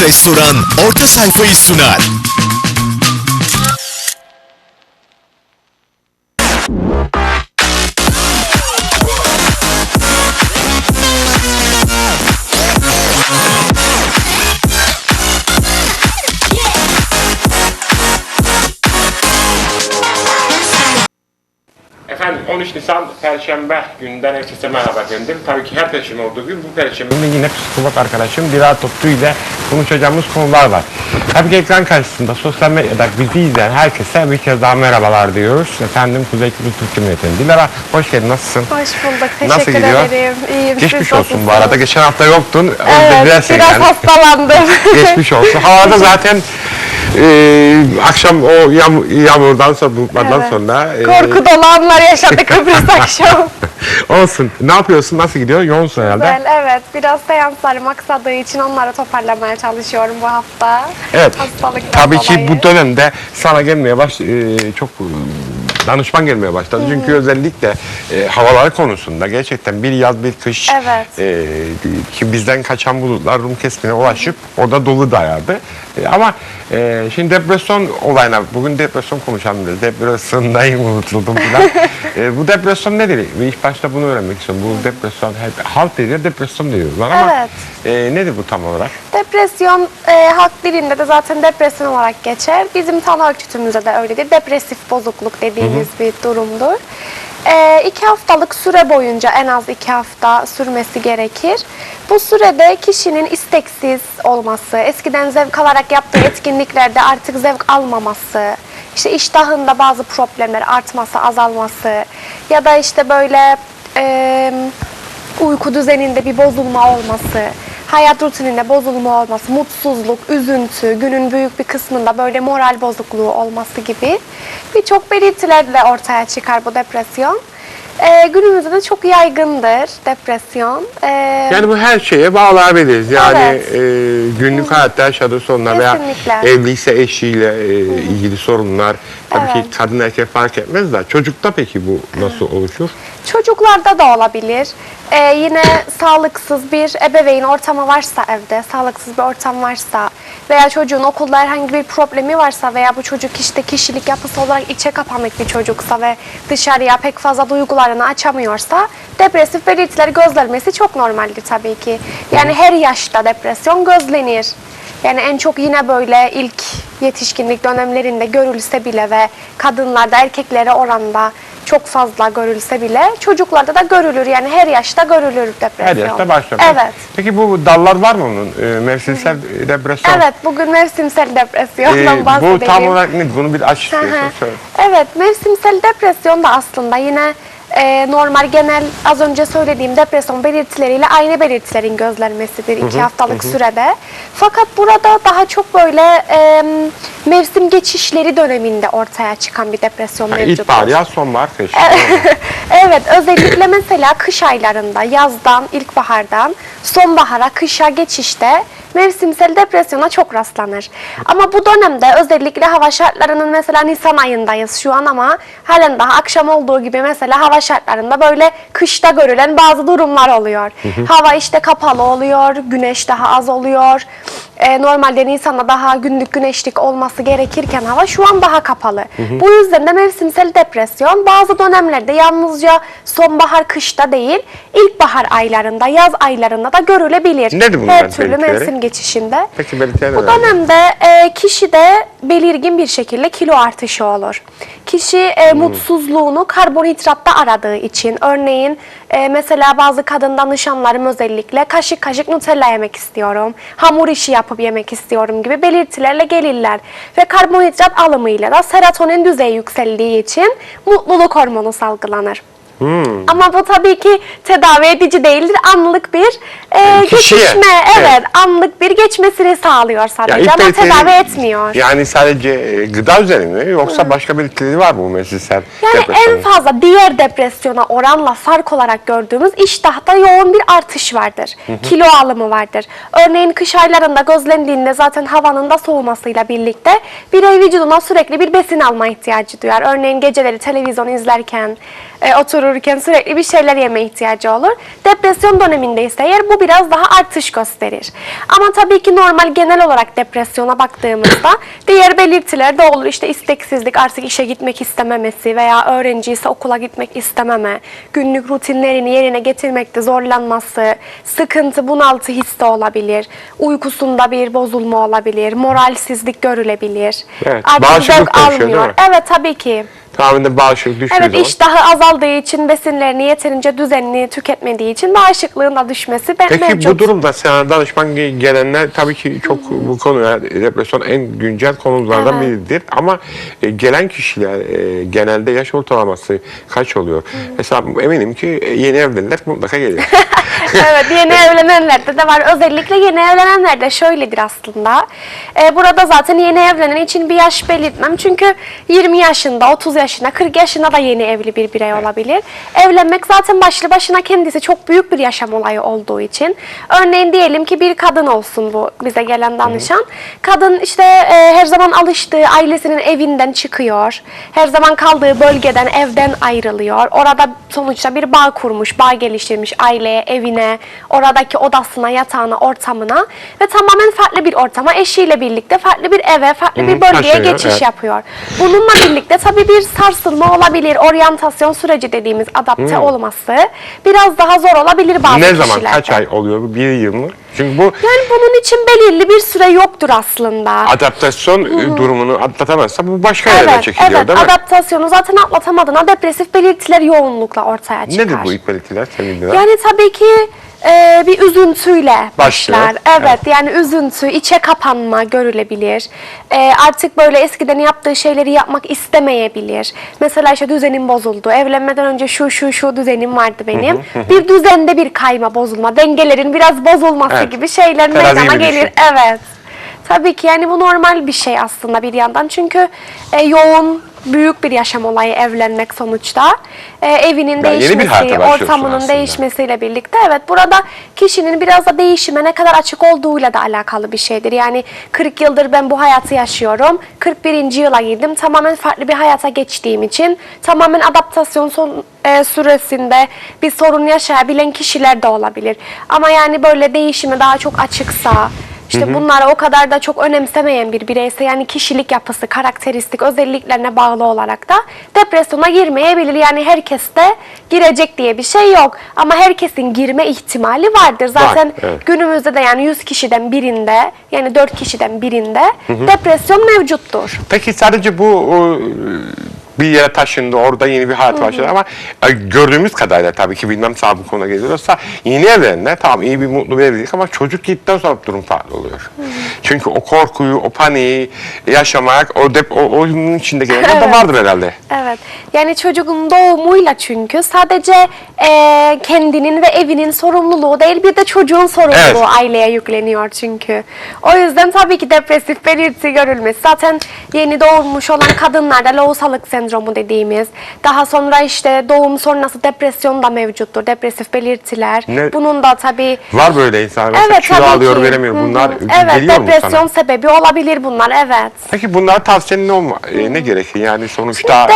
Restoran orta sayfayı sunar. 13 Nisan Perşembe günden herkese merhaba efendim. Tabii ki her Perşembe olduğu gibi bu Perşembe yine psikolog arkadaşım Dilara Topçu ile konuşacağımız konular var. Tabii ki ekran karşısında sosyal medyada bizi izleyen herkese bir kez daha merhabalar diyoruz. Efendim Kuzey Kıbrıs Türk Cumhuriyeti'nin. Dilara hoş geldin nasılsın? Hoş bulduk. Teşekkür Nasıl gidiyor? ederim. İyiyim. Geçmiş siz olsun bu nasılsınız? arada. Geçen hafta yoktun. Evet, Özledilersin biraz yani. hastalandım. Geçmiş olsun. Havada zaten e, akşam o yağmur, yağmurdan sonra, bulutlardan Evet. sonra e, Korku dolu anlar yaşadık Kıbrıs akşam. olsun. Ne yapıyorsun? Nasıl gidiyor? Yoğunsun herhalde. Ben evet biraz seanslarım aksadığı için onları toparlamaya çalışıyorum bu hafta. Evet. Hastalıktan Tabii ki dolayı. bu dönemde sana gelmeye baş e, çok danışman gelmeye başladı. Çünkü özellikle e, havalar konusunda gerçekten bir yaz bir kış Evet. e, ki bizden kaçan bulutlar Rum kesmine ulaşıp orada dolu dayadı. E, ama e, şimdi depresyon olayına bugün depresyon konuşalım dedi. Depresyondayım unutuldum falan. e, bu depresyon nedir? İlk başta bunu öğrenmek istiyorum. Bu depresyon hep halk dediği depresyon diyorlar ama Evet. e, nedir bu tam olarak? Depresyon e, halk dilinde de zaten depresyon olarak geçer. Bizim tanı ölçütümüzde de öyledir. Depresif bozukluk dediğimiz bir durumdur. E, iki haftalık süre boyunca en az iki hafta sürmesi gerekir. Bu sürede kişinin isteksiz olması, eskiden zevk alarak yaptığı etkinliklerde artık zevk almaması, işte iştahında bazı problemler artması, azalması ya da işte böyle e, uyku düzeninde bir bozulma olması, hayat rutininde bozulma olması, mutsuzluk, üzüntü, günün büyük bir kısmında böyle moral bozukluğu olması gibi birçok belirtilerle ortaya çıkar bu depresyon. Ee, günümüzde de çok yaygındır depresyon. Ee, Yani bu her şeye bağlayabiliriz. Yani Evet. e, günlük hayatta yaşadığı sorunlar veya Kesinlikle. evliyse eşiyle e, ilgili sorunlar. Tabii Evet. ki kadın erkek fark etmez de çocukta peki bu nasıl oluşur? Çocuklarda da olabilir. Ee, yine sağlıksız bir ebeveyn ortamı varsa evde, sağlıksız bir ortam varsa veya çocuğun okulda herhangi bir problemi varsa veya bu çocuk işte kişilik yapısı olarak içe kapanık bir çocuksa ve dışarıya pek fazla duygularını açamıyorsa depresif belirtileri gözlenmesi çok normaldir tabii ki. Yani her yaşta depresyon gözlenir. Yani en çok yine böyle ilk yetişkinlik dönemlerinde görülse bile ve kadınlarda erkeklere oranda çok fazla görülse bile çocuklarda da görülür. Yani her yaşta görülür depresyon. Her yaşta başlar. Evet. Peki bu dallar var mı onun? E, mevsimsel depresyon. Evet, bugün mevsimsel depresyondan E, bahsedeyim. bu tam olarak ne? Bunu bir aç istiyorsun. Evet, mevsimsel depresyon da aslında yine e, normal genel az önce söylediğim depresyon belirtileriyle aynı belirtilerin gözlenmesidir iki haftalık sürede. Fakat burada daha çok böyle e, mevsim geçişleri döneminde ortaya çıkan bir depresyon Ha, mevcuttur. İlkbahar, yaz, sonbahar, kış. evet, özellikle mesela kış aylarında, yazdan, ilkbahardan sonbahara, kışa geçişte mevsimsel depresyona çok rastlanır. Ama bu dönemde özellikle hava şartlarının mesela Nisan ayındayız şu an ama halen daha akşam olduğu gibi mesela hava şartlarında böyle kışta görülen bazı durumlar oluyor. Hava işte kapalı oluyor, güneş daha az oluyor. Ee, normalde Nisan'da daha günlük güneşlik olması gerekirken hava şu an daha kapalı. Bu yüzden de mevsimsel depresyon bazı dönemlerde yalnızca sonbahar kışta değil, ilkbahar aylarında, yaz aylarında da görülebilir. Nedir Her türlü belirtileri? mevsim geçişinde. Peki Bu dönemde e, kişide belirgin bir şekilde kilo artışı olur. Kişi e, mutsuzluğunu karbonhidratta aradığı için, örneğin e, mesela bazı kadın danışanlarım özellikle kaşık kaşık Nutella yemek istiyorum, hamur işi yapıp yemek istiyorum gibi belirtilerle gelirler. Ve karbonhidrat alımıyla da serotonin düzeyi yükseldiği için mutluluk hormonu salgılanır. Ama bu tabii ki tedavi edici değildir. Anlık bir e, Kişiye, geçişme, evet. evet, anlık bir geçmesini sağlıyor sadece ama tedavi etmiyor. Yani sadece e, gıda üzerine mi yoksa başka belirtileri var mı bu mevsimsel Yani en fazla diğer depresyona oranla fark olarak gördüğümüz iştahta yoğun bir artış vardır. Kilo alımı vardır. Örneğin kış aylarında gözlendiğinde zaten havanın da soğumasıyla birlikte birey vücuduna sürekli bir besin alma ihtiyacı duyar. Örneğin geceleri televizyon izlerken e, oturur dururken sürekli bir şeyler yeme ihtiyacı olur. Depresyon döneminde ise eğer bu biraz daha artış gösterir. Ama tabii ki normal genel olarak depresyona baktığımızda diğer belirtiler de olur. İşte isteksizlik, artık işe gitmek istememesi veya öğrenci ise okula gitmek istememe, günlük rutinlerini yerine getirmekte zorlanması, sıkıntı, bunaltı hissi olabilir, uykusunda bir bozulma olabilir, moralsizlik görülebilir. Evet, Artık bağışıklık almıyor. Evet tabii ki. Tamamen bağışıklık düştüğü Evet zaman. iştahı azaldığı için besinlerini yeterince düzenli tüketmediği için bağışıklığın da düşmesi Peki mevcut. bu durumda sana danışman ge- gelenler tabii ki çok bu konu depresyon en güncel konulardan Evet. biridir ama e, gelen kişiler e, genelde yaş ortalaması kaç oluyor? Mesela eminim ki e, yeni evliler mutlaka geliyor. evet yeni evlenenlerde de var. Özellikle yeni evlenenlerde şöyledir aslında. Ee, burada zaten yeni evlenen için bir yaş belirtmem. Çünkü 20 yaşında, 30 yaşında, 40 yaşında da yeni evli bir birey olabilir. Evlenmek zaten başlı başına kendisi çok büyük bir yaşam olayı olduğu için. Örneğin diyelim ki bir kadın olsun bu bize gelen danışan. Kadın işte e, her zaman alıştığı ailesinin evinden çıkıyor. Her zaman kaldığı bölgeden, evden ayrılıyor. Orada sonuçta bir bağ kurmuş, bağ geliştirmiş aileye, evine, oradaki odasına, yatağına, ortamına ve tamamen farklı bir ortama eşiyle birlikte farklı bir eve, farklı bir bölgeye taşınıyor, geçiş evet. yapıyor. Bununla birlikte tabii bir sarsılma olabilir, oryantasyon süreci dediğimiz adapte olması biraz daha zor olabilir bazı Hmm. ne zaman kişilerde. kaç ay oluyor? Bir yıl mı? Çünkü bu Yani bunun için belirli bir süre yoktur aslında. adaptasyon e, durumunu atlatamazsa bu başka yerlere Evet, çekiliyor evet. değil mi? Adaptasyonu zaten atlatamadığına depresif belirtiler yoğunlukla ortaya çıkar. Nedir bu ilk belirtiler senin bildiğin? Yani tabii ki e, bir üzüntüyle Başlıyor, başlar. Evet, yani üzüntü, içe kapanma görülebilir. E, artık böyle eskiden yaptığı şeyleri yapmak istemeyebilir. Mesela işte düzenim bozuldu. Evlenmeden önce şu şu şu düzenim vardı benim. bir düzende bir kayma, bozulma, dengelerin biraz bozulması Evet. gibi şeyler Terazi meydana gibi gelir. düşün. Evet. Tabii ki yani bu normal bir şey aslında bir yandan. Çünkü e, yoğun büyük bir yaşam olayı evlenmek sonuçta. E, evinin Yani bir değişmesi, ortamının değişmesiyle birlikte evet burada kişinin biraz da değişime ne kadar açık olduğuyla da alakalı bir şeydir. Yani 40 yıldır ben bu hayatı yaşıyorum. 41. yıla girdim. Tamamen farklı bir hayata geçtiğim için tamamen adaptasyon son, e, süresinde bir sorun yaşayabilen kişiler de olabilir. Ama yani böyle değişime daha çok açıksa işte bunlara o kadar da çok önemsemeyen bir bireyse yani kişilik yapısı, karakteristik özelliklerine bağlı olarak da depresyona girmeyebilir. Yani herkes de girecek diye bir şey yok. Ama herkesin girme ihtimali vardır. Zaten evet. günümüzde de yani 100 kişiden birinde yani 4 kişiden birinde depresyon mevcuttur. Peki sadece bu bir yere taşındı, orada yeni bir hayat başladı ama e, gördüğümüz kadarıyla tabii ki bilmem sağ bu konuda geliyorsa yeni evlenenler tamam iyi bir mutlu bir evlilik ama çocuk gittikten sonra durum farklı oluyor. Çünkü o korkuyu, o paniği yaşamak, o dep o, onun içinde gelenler de Evet. vardır herhalde. Evet. Yani çocuğun doğumuyla çünkü sadece e, kendinin ve evinin sorumluluğu değil bir de çocuğun sorumluluğu Evet. aileye yükleniyor çünkü. O yüzden tabii ki depresif belirti görülmesi. Zaten yeni doğmuş olan kadınlarda lohusalık sendromu dediğimiz, daha sonra işte doğum sonrası depresyon da mevcuttur. Depresif belirtiler. Ne- Bunun da tabii Var böyle insanlar Evet kilo tabii alıyor, ki. veremiyor. Hı hı. Bunlar Evet geliyor mu depresyon sebebi olabilir bunlar evet. Peki bunlar tavsiyenin ne, olma, e, ne gerekir? Yani sonuçta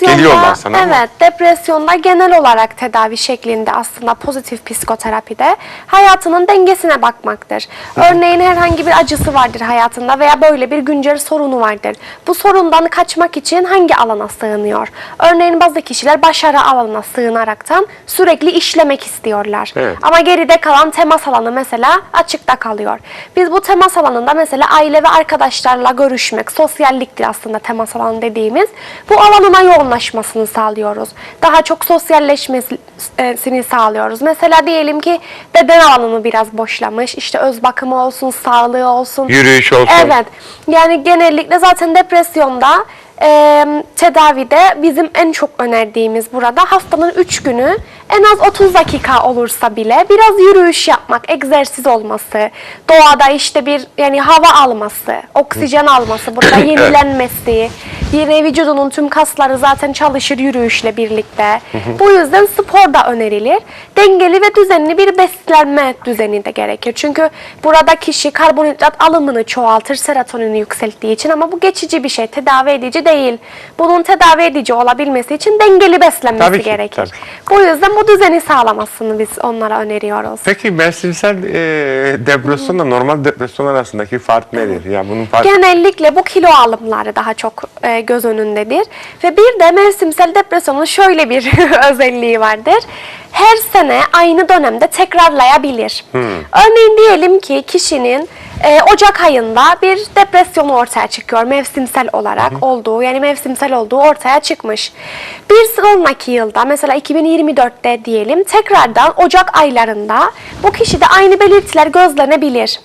geliyorlar sana ama evet, depresyonda genel olarak tedavi şeklinde aslında pozitif psikoterapide hayatının dengesine bakmaktır. Örneğin herhangi bir acısı vardır hayatında veya böyle bir güncel sorunu vardır. Bu sorundan kaçmak için hangi alana sığınıyor? Örneğin bazı kişiler başarı alanına sığınaraktan sürekli işlemek istiyorlar. Evet. Ama geride kalan temas alanı mesela açıkta kalıyor. Biz bu temas alanında mesela aile ve arkadaşlarla görüşmek, sosyalliktir aslında temas alanı dediğimiz. Bu alanına yoğunlaşmasını sağlıyoruz. Daha çok sosyalleşmesini sağlıyoruz. Mesela diyelim ki beden alanını biraz boşlamış. İşte öz bakımı olsun, sağlığı olsun. Yürüyüş olsun. Evet. Yani genellikle zaten depresyonda e, tedavide bizim en çok önerdiğimiz burada haftanın 3 günü en az 30 dakika olursa bile biraz yürüyüş yapmak, egzersiz olması, doğada işte bir yani hava alması, oksijen alması, burada yenilenmesi, Yine vücudunun tüm kasları zaten çalışır yürüyüşle birlikte. Bu yüzden spor da önerilir. Dengeli ve düzenli bir beslenme düzeni de gerekir. Çünkü burada kişi karbonhidrat alımını çoğaltır serotonini yükselttiği için ama bu geçici bir şey, tedavi edici değil. Bunun tedavi edici olabilmesi için dengeli beslenmesi Tabii ki, gerekir. tabii. Bu yüzden bu düzeni sağlamasını biz onlara öneriyoruz. Peki mevsimsel e, depresyonla normal depresyon arasındaki fark nedir? Ya bunun farkı Genellikle bu kilo alımları daha çok e, göz önündedir. Ve bir de mevsimsel depresyonun şöyle bir özelliği vardır. Her sene aynı dönemde tekrarlayabilir. Örneğin diyelim ki kişinin e, Ocak ayında bir depresyonu ortaya çıkıyor mevsimsel olarak olduğu yani mevsimsel olduğu ortaya çıkmış. Bir sonraki yılda mesela 2024'te diyelim tekrardan Ocak aylarında bu kişide aynı belirtiler gözlenebilir.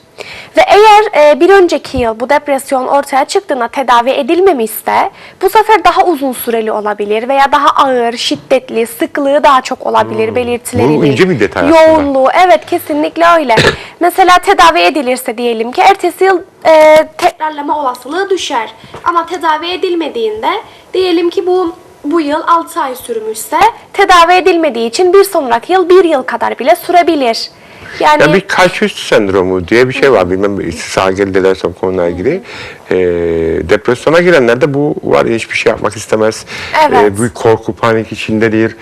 Ve eğer e, bir önceki yıl bu depresyon ortaya çıktığında tedavi edilmemişse bu sefer daha uzun süreli olabilir veya daha ağır, şiddetli, sıklığı daha çok olabilir belirtileri. Bu ince bir detay aslında. Yoğunluğu, evet kesinlikle öyle. Mesela tedavi edilirse diyelim ki ertesi yıl e, tekrarlama olasılığı düşer. Ama tedavi edilmediğinde diyelim ki bu bu yıl 6 ay sürmüşse tedavi edilmediği için bir sonraki yıl 1 yıl kadar bile sürebilir. Yani Ya bir kalp üstü sendromu diye bir şey var. Bilmem sağ edersem konuyla ilgili. Ee, depresyona girenlerde bu var. Hiçbir şey yapmak istemez. Evet. Ee, büyük korku, panik içindedir.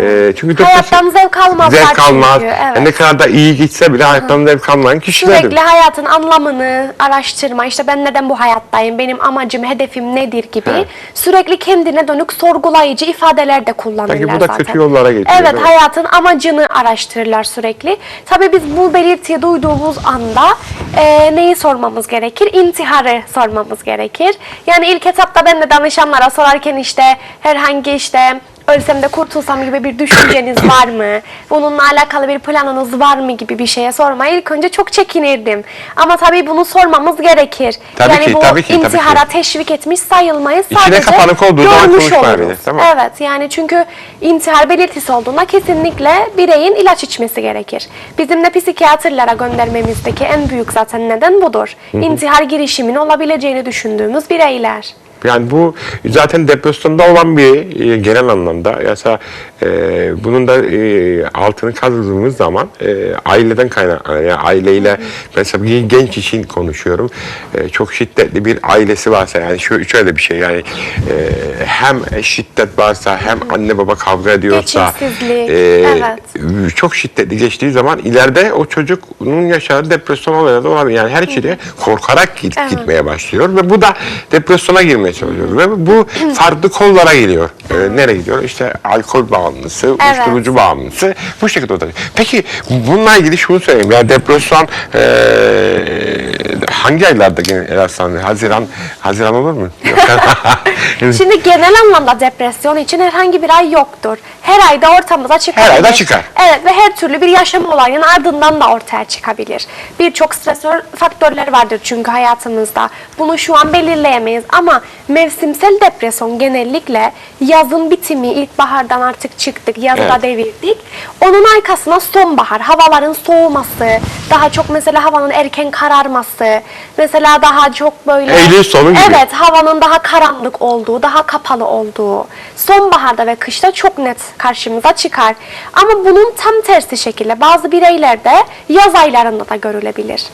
Ee, çünkü Hayattan zevk almazlar Zevk almaz. çünkü, evet. Yani ne kadar da iyi gitse bile hayattan zevk almayan kişilerdir. Sürekli hayatın anlamını araştırma, işte ben neden bu hayattayım, benim amacım, hedefim nedir gibi He. sürekli kendine dönük sorgulayıcı ifadeler de kullanırlar Sanki bu da zaten. kötü yollara getiriyor, Evet, hayatın amacını araştırırlar sürekli. Tabii biz bu belirtiyi duyduğumuz anda e, neyi sormamız gerekir? İntiharı sormamız gerekir. Yani ilk etapta ben de danışanlara sorarken işte herhangi işte ölsem de kurtulsam gibi bir düşünceniz var mı? Bununla alakalı bir planınız var mı gibi bir şeye sormaya ilk önce çok çekinirdim. Ama tabii bunu sormamız gerekir. Tabii yani ki, bu tabii ki, tabii intihara ki. teşvik etmiş sayılmayız. İçine Sadece kapanık olduğu zaman konuşmayabilir, mi? Evet yani çünkü intihar belirtisi olduğunda kesinlikle bireyin ilaç içmesi gerekir. Bizim de psikiyatrlara göndermemizdeki en büyük zaten neden budur. İntihar girişimin olabileceğini düşündüğümüz bireyler. Yani bu zaten depresyonda olan bir e, genel anlamda. Yasa e, bunun da e, altını kazıdığımız zaman e, aileden kaynaklanıyor. Yani aileyle mesela bir genç için konuşuyorum. E, çok şiddetli bir ailesi varsa yani şu şöyle bir şey yani e, hem şiddet varsa hem anne baba kavga ediyorsa Geçimsizlik, e, evet. çok şiddetli geçtiği zaman ileride o çocuğun yaşadığı depresyon olayları da olabilir. Yani her şeyde korkarak git, Evet. gitmeye başlıyor ve bu da depresyona girmeye çalışıyor ve bu farklı kollara geliyor. Ee, nereye gidiyor? İşte alkol bağımlısı, Evet. uyuşturucu bağımlısı bu şekilde ortaya. Peki bununla ilgili şunu söyleyeyim. Ya depresyon ee, hangi aylarda genel rastlanır? Haziran, Haziran olur mu? Şimdi genel anlamda depresyon için herhangi bir ay yoktur. Her ayda ortamıza çıkabilir. Her ayda çıkar. Evet ve her türlü bir yaşam olayının ardından da ortaya çıkabilir. Birçok stresör faktörler vardır çünkü hayatımızda. Bunu şu an belirleyemeyiz ama mevsimsel depresyon genellikle yazın bitimi, ilkbahardan artık çıktık, yazı da Evet. devirdik. Onun arkasına sonbahar, havaların soğuması, daha çok mesela havanın erken kararması, mesela daha çok böyle... Eylül sonu gibi. Evet, havanın daha karanlık olduğu, daha kapalı olduğu, sonbaharda ve kışta çok net karşımıza çıkar. Ama bunun tam tersi şekilde bazı bireylerde yaz aylarında da görülebilir.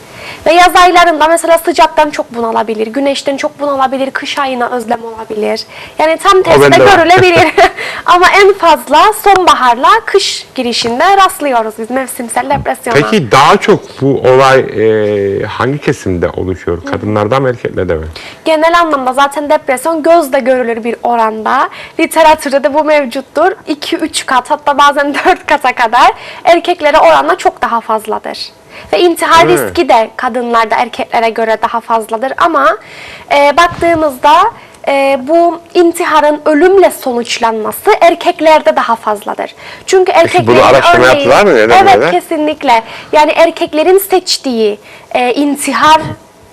Ve yaz aylarında mesela sıcaktan çok bunalabilir, güneşten çok bunalabilir, kış ayına özlem olabilir. Yani tam tersi de görülebilir. Ama en fazla sonbaharla kış girişinde rastlıyoruz biz mevsimsel depresyona. Peki daha çok bu olay ee, hangi kesimde oluşuyor? Kadınlarda mı erkeklerde mi? Genel anlamda zaten depresyon gözle görülür bir oranda. Literatürde de bu mevcuttur. 2-3 kat hatta bazen 4 kata kadar erkeklere oranla çok daha fazladır. Ve intihar Evet. riski de kadınlarda erkeklere göre daha fazladır ama e, baktığımızda e, bu intiharın ölümle sonuçlanması erkeklerde daha fazladır. Çünkü erkeklerin bunu araştırma yaptılar mı? Neden Evet böyle? kesinlikle. Yani erkeklerin seçtiği e, intihar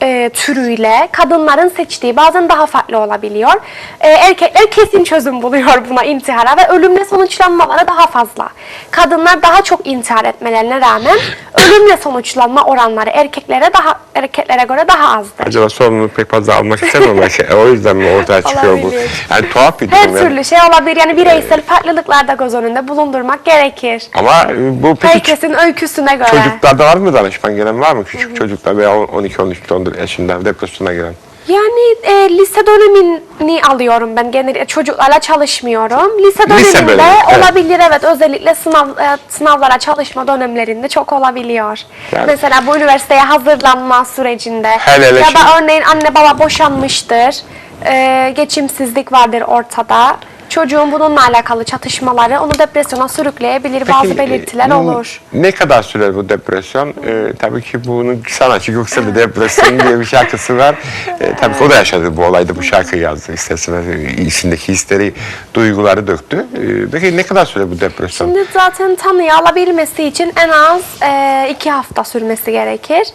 e, türüyle kadınların seçtiği bazen daha farklı olabiliyor. E, erkekler kesin çözüm buluyor buna intihara ve ölümle sonuçlanmaları daha fazla. Kadınlar daha çok intihar etmelerine rağmen ölümle sonuçlanma oranları erkeklere daha erkeklere göre daha azdır. Acaba sorumluluk pek fazla almak istemiyorlar. Şey, o yüzden mi ortaya çıkıyor bu? Yani tuhaf bir durum. Her yani. türlü şey olabilir. Yani bireysel farklılıklar da göz önünde bulundurmak gerekir. Ama e, bu peki Herkesin öyküsüne göre. çocuklarda var mı danışman gelen var mı? Küçük çocuklar veya 12, 13, 14 yaşında depresyona giren. Yani e, lise dönemini alıyorum ben genel çocuklarla çalışmıyorum. Lise Lise döneminde bölümü, evet. olabilir evet özellikle sınav e, sınavlara çalışma dönemlerinde çok olabiliyor. Yani- Mesela bu üniversiteye hazırlanma sürecinde Hele hele ya şimdi- da örneğin anne baba boşanmıştır. E, geçimsizlik vardır ortada. Çocuğun bununla alakalı çatışmaları onu depresyona sürükleyebilir. Bazı Peki, belirtiler e, olur. Ne kadar sürer bu depresyon? E, tabii ki bunun sanatçı Göksel'de depresyon diye bir şarkısı var. E, tabii o da yaşadı bu olayda bu şarkıyı yazdı. İsterseniz e, içindeki hisleri, duyguları döktü. E, peki ne kadar sürer bu depresyon? Şimdi zaten tanıyı alabilmesi için en az e, iki hafta sürmesi gerekir.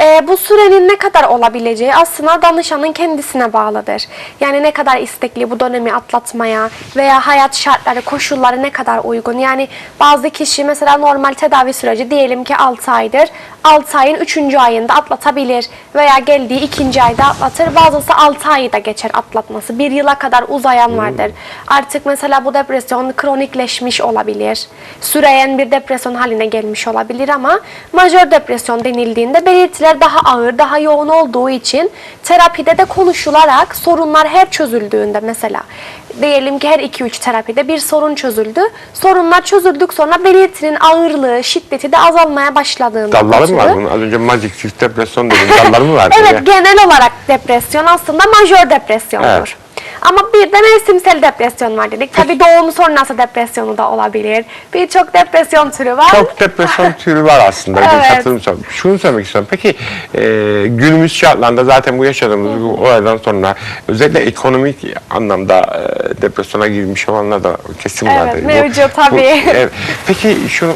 E, bu sürenin ne kadar olabileceği aslında danışanın kendisine bağlıdır. Yani ne kadar istekli bu dönemi atlatmaya veya hayat şartları, koşulları ne kadar uygun. Yani bazı kişi mesela normal tedavi süreci diyelim ki 6 aydır. 6 ayın 3. ayında atlatabilir veya geldiği 2. ayda atlatır. Bazısı 6 ayı da geçer atlatması. Bir yıla kadar uzayan vardır. Artık mesela bu depresyon kronikleşmiş olabilir. Süreyen bir depresyon haline gelmiş olabilir ama majör depresyon denildiğinde belirtiler daha ağır, daha yoğun olduğu için terapide de konuşularak sorunlar her çözüldüğünde mesela diyelim ki her 2-3 terapide bir sorun çözüldü. Sorunlar çözüldük sonra belirtinin ağırlığı, şiddeti de azalmaya başladığında Dalları mı var bunun? Az önce magic çift depresyon dedim. Dalları mı var? Evet genel olarak depresyon aslında majör depresyondur. Evet. Ama bir de mevsimsel depresyon var dedik. Tabii doğum sonrası depresyonu da olabilir. Birçok depresyon türü var. Çok depresyon türü var aslında. Evet. katılım sor- Şunu söylemek istiyorum. Peki e, günümüz şartlarında zaten bu yaşadığımız bu olaydan sonra özellikle ekonomik anlamda e, depresyona girmiş olanlar da kesin Evet, vardır. Bu- mevcut bu- tabii. evet. Peki şu e,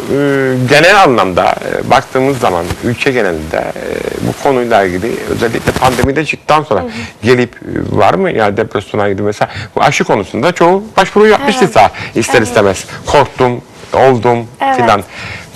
genel anlamda e, baktığımız zaman ülke genelinde e, bu konuyla ilgili özellikle pandemide çıktıktan sonra gelip e, var mı ya depresyona girdi mesela bu aşı konusunda çoğu başvuru yapmıştı Evet. ister istemez. Korktum, oldum Evet. filan.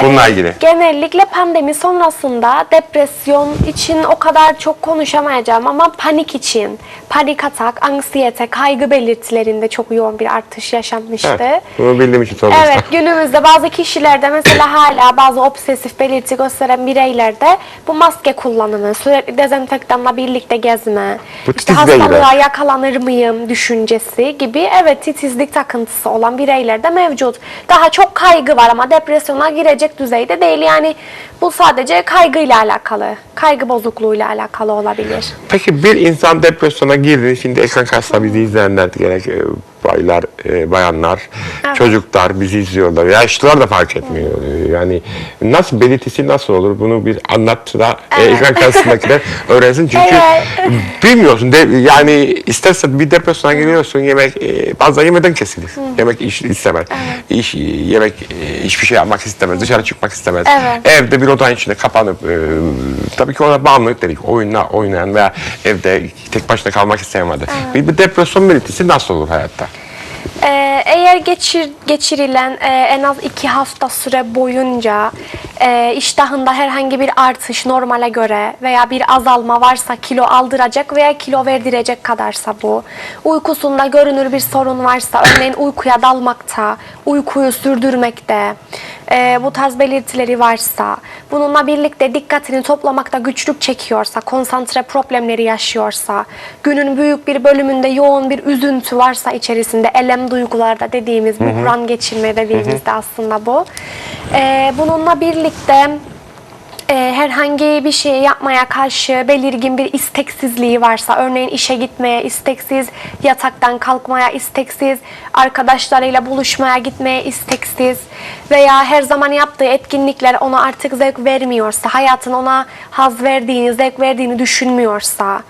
Bununla ilgili. Genellikle pandemi sonrasında depresyon için o kadar çok konuşamayacağım ama panik için, panik atak, anksiyete, kaygı belirtilerinde çok yoğun bir artış yaşanmıştı. Evet, bunu bildiğim için sordum. Evet, günümüzde bazı kişilerde mesela hala bazı obsesif belirti gösteren bireylerde bu maske kullanımı, sürekli dezenfektanla birlikte gezme, Bu işte titiz beyler. hastalığa yakalanır mıyım düşüncesi gibi evet titizlik takıntısı olan bireyler de mevcut. Daha çok kaygı var ama depresyona girecek düzeyde değil. Yani bu sadece kaygıyla alakalı, kaygı bozukluğuyla alakalı olabilir. Peki bir insan depresyona girdi. Şimdi ekran karşısında bizi izleyenler gerek e, baylar, e, bayanlar, Evet. çocuklar bizi izliyorlar. Yaşlılar da fark etmiyor. E, Yani nasıl belirtisi nasıl olur? Bunu bir anlat da e, Evet. ekran karşısındakiler öğrensin. Çünkü Evet. bilmiyorsun. De, yani istersen bir depresyona giriyorsun yemek e, bazen yemeden kesilir. Yemek iş istemez. İş, yemek e, hiçbir şey yapmak istemez. Dışarı çıkmak istemez. Evet. Evde bir odanın içinde kapanıp e, tabii ki ona bağımlılık dedik. Oyunla oynayan veya evde tek başına kalmak isteyen vardır. Bir, bir depresyon belirtisi nasıl olur hayatta? Ee, eğer geçir, geçirilen e, en az iki hafta süre boyunca e, iştahında herhangi bir artış normale göre veya bir azalma varsa kilo aldıracak veya kilo verdirecek kadarsa bu. Uykusunda görünür bir sorun varsa örneğin uykuya dalmakta, uykuyu sürdürmekte, e, bu tarz belirtileri varsa, bununla birlikte dikkatini toplamakta güçlük çekiyorsa, konsantre problemleri yaşıyorsa, günün büyük bir bölümünde yoğun bir üzüntü varsa içerisinde, elem duygularda dediğimiz, buhran geçirme dediğimizde aslında bu. E, bununla birlikte e, herhangi bir şey yapmaya karşı belirgin bir isteksizliği varsa, örneğin işe gitmeye isteksiz, yataktan kalkmaya isteksiz, arkadaşlarıyla buluşmaya gitmeye isteksiz veya her zaman yaptığı etkinlikler ona artık zevk vermiyorsa, hayatın ona haz verdiğini, zevk verdiğini düşünmüyorsa,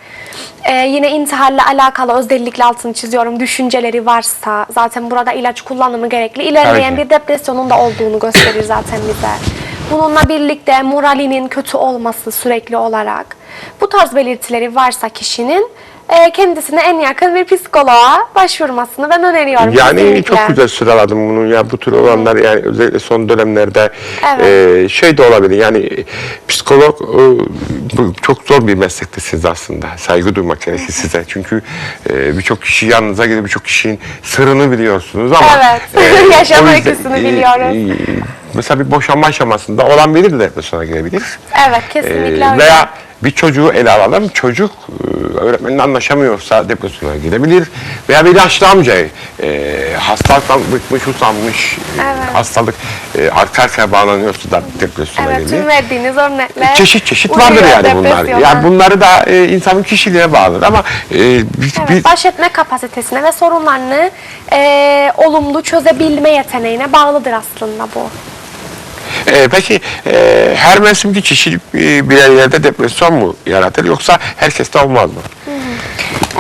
e, yine intiharla alakalı özellikle altını çiziyorum, düşünceleri varsa, zaten burada ilaç kullanımı gerekli, ilerleyen bir depresyonun da olduğunu gösterir zaten bize. Bununla birlikte moralinin kötü olması sürekli olarak. Bu tarz belirtileri varsa kişinin e, kendisine en yakın bir psikoloğa başvurmasını ben öneriyorum. Yani kesinlikle. çok güzel sıraladım bunu ya bu tür olanlar yani özellikle son dönemlerde Evet. e, şey de olabilir yani e, psikolog e, çok zor bir meslektesiniz aslında saygı duymak gerekir size çünkü e, birçok kişi yanınıza gelip birçok kişinin sırrını biliyorsunuz ama Evet. Yaşam o yüzden, öyküsünü biliyoruz. e, mesela bir boşanma aşamasında olan biri de depresyona girebilir. Evet kesinlikle Ee, öyle. veya bir çocuğu ele alalım. Çocuk e, öğretmenle anlaşamıyorsa depresyona gidebilir. Veya bir yaşlı amcayı e, hastalıktan bıkmış, usanmış, e, Evet. hastalık e, arka arkaya bağlanıyorsa da depresyona Evet gelir. tüm verdiğiniz örnekler. Çeşit çeşit uyuyor vardır yani bunlar. depresyona. Yani bunları da e, insanın kişiliğine bağlıdır ama e, bir, Evet, bir- baş etme kapasitesine ve sorunlarını e, olumlu çözebilme yeteneğine bağlıdır aslında bu. E, peki e, her mevsimki kişi e, bireylerde depresyon mu yaratır yoksa herkeste olmaz mı?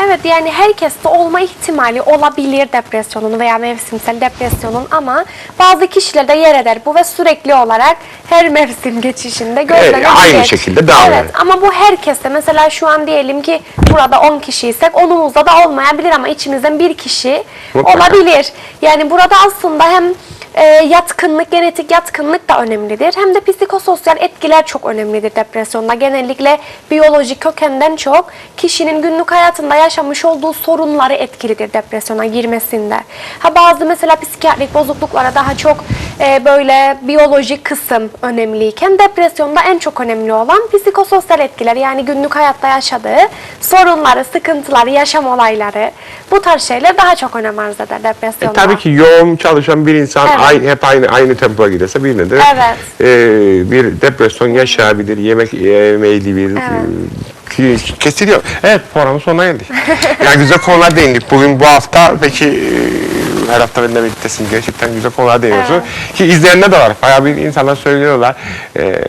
Evet yani herkeste olma ihtimali olabilir depresyonun veya mevsimsel depresyonun ama bazı kişilerde yer eder bu ve sürekli olarak her mevsim geçişinde gözlenebilir. aynı şekilde devam Evet eder. ama bu herkeste mesela şu an diyelim ki burada 10 kişiysek onumuzda da olmayabilir ama içimizden bir kişi Mutlaka. olabilir. Yani burada aslında hem e, yatkınlık, genetik yatkınlık da önemlidir. Hem de psikososyal etkiler çok önemlidir depresyonda. Genellikle biyolojik kökenden çok kişinin günlük hayatında yaşamış olduğu sorunları etkilidir depresyona girmesinde. Ha bazı mesela psikiyatrik bozukluklara daha çok e, böyle biyolojik kısım önemliyken depresyonda en çok önemli olan psikososyal etkiler yani günlük hayatta yaşadığı sorunları, sıkıntıları, yaşam olayları bu tarz şeyler daha çok önem arz eder E, depresyonda. tabii ki yoğun çalışan bir insan Evet. Aynı, hep aynı aynı tempoya giderse birine de Evet. e, bir depresyon yaşayabilir, yemek yemeyli bir e, ki- kesiliyor. Evet programın sonuna geldik. yani güzel konular değindik. Bugün bu hafta peki e, her hafta benimle birliktesin. Gerçekten güzel konular değiniyorsun. Ki izleyenler de var. Bayağı bir insanlar söylüyorlar. E,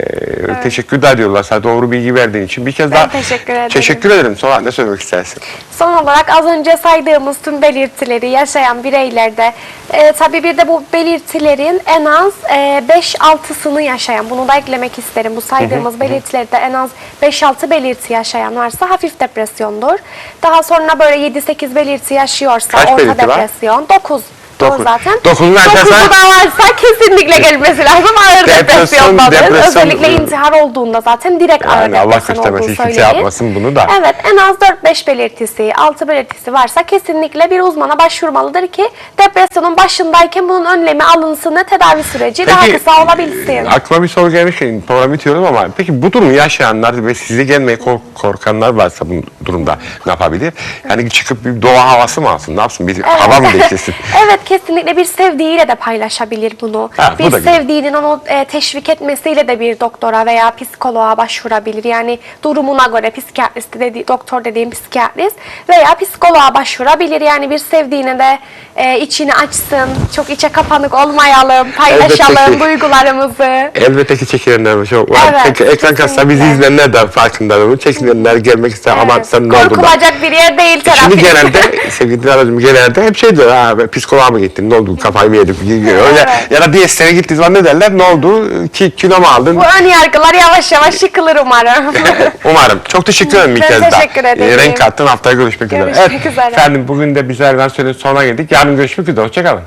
Teşekkür de ediyorlar sana doğru bilgi verdiğin için. Bir kez Ben daha teşekkür ederim. teşekkür ederim. Sonra ne söylemek istersin? Son olarak az önce saydığımız tüm belirtileri yaşayan bireylerde e, tabii bir de bu belirtilerin en az e, 5-6'sını yaşayan, bunu da eklemek isterim. Bu saydığımız belirtilerde en az 5-6 belirti yaşayan varsa hafif depresyondur. Daha sonra böyle 7-8 belirti yaşıyorsa Kaç orta belirti var? depresyon. 9. Dokuz. zaten. Dokuzun arkasına- Dokuzu da varsa kesinlikle gelmesi lazım. Ağır Depresyon, depresyondadır. depresyon- Özellikle intihar olduğunda zaten direkt ağır Yani Allah göstermesin, hiç kimse yapmasın bunu da. Evet en az 4-5 belirtisi, 6 belirtisi varsa kesinlikle bir uzmana başvurmalıdır ki depresyonun başındayken bunun önlemi alınsın ve tedavi süreci daha kısa olabilsin. Aklıma bir soru gelmişken program bitiyorum ama peki bu durumu yaşayanlar ve size gelmeye kork- korkanlar varsa bu durumda ne yapabilir? Yani çıkıp bir doğa havası mı alsın? Ne yapsın? Bir hava mı değiştirsin? evet kesinlikle bir sevdiğiyle de paylaşabilir bunu. Ha, bu bir da güzel. sevdiğinin onu e, teşvik etmesiyle de bir doktora veya psikoloğa başvurabilir. Yani durumuna göre psikiyatrist dedi, doktor dediğim psikiyatrist veya psikoloğa başvurabilir. Yani bir sevdiğine de e, içini açsın. Çok içe kapanık olmayalım. Paylaşalım Elbette ki. duygularımızı. Elbette ki çekilenler çok var. Evet, Peki ekran karşısında bizi kesinlikle. izleyenler de farkında bunu. Çekilenler gelmek ister ama Evet, sen ne oldu da? Korkulacak bir yer değil terapi. Şimdi genelde sevgili dinleyicilerim genelde hep şey diyor ha psikoloğa mı gittin ne oldu kafayı mı yedik öyle ya da diyetsene gittiği zaman ne derler ne oldu ki kilo mu aldın Bu ön yargılar yavaş yavaş yıkılır umarım. Umarım. Çok teşekkür ederim bir kez daha. teşekkür ederim. Ee, Renk kattın haftaya görüşmek, üzere. Görüşmek Evet, üzere. Efendim bugün de biz Erden Söyle'nin sonuna geldik. Yarın görüşmek üzere. Hoşçakalın.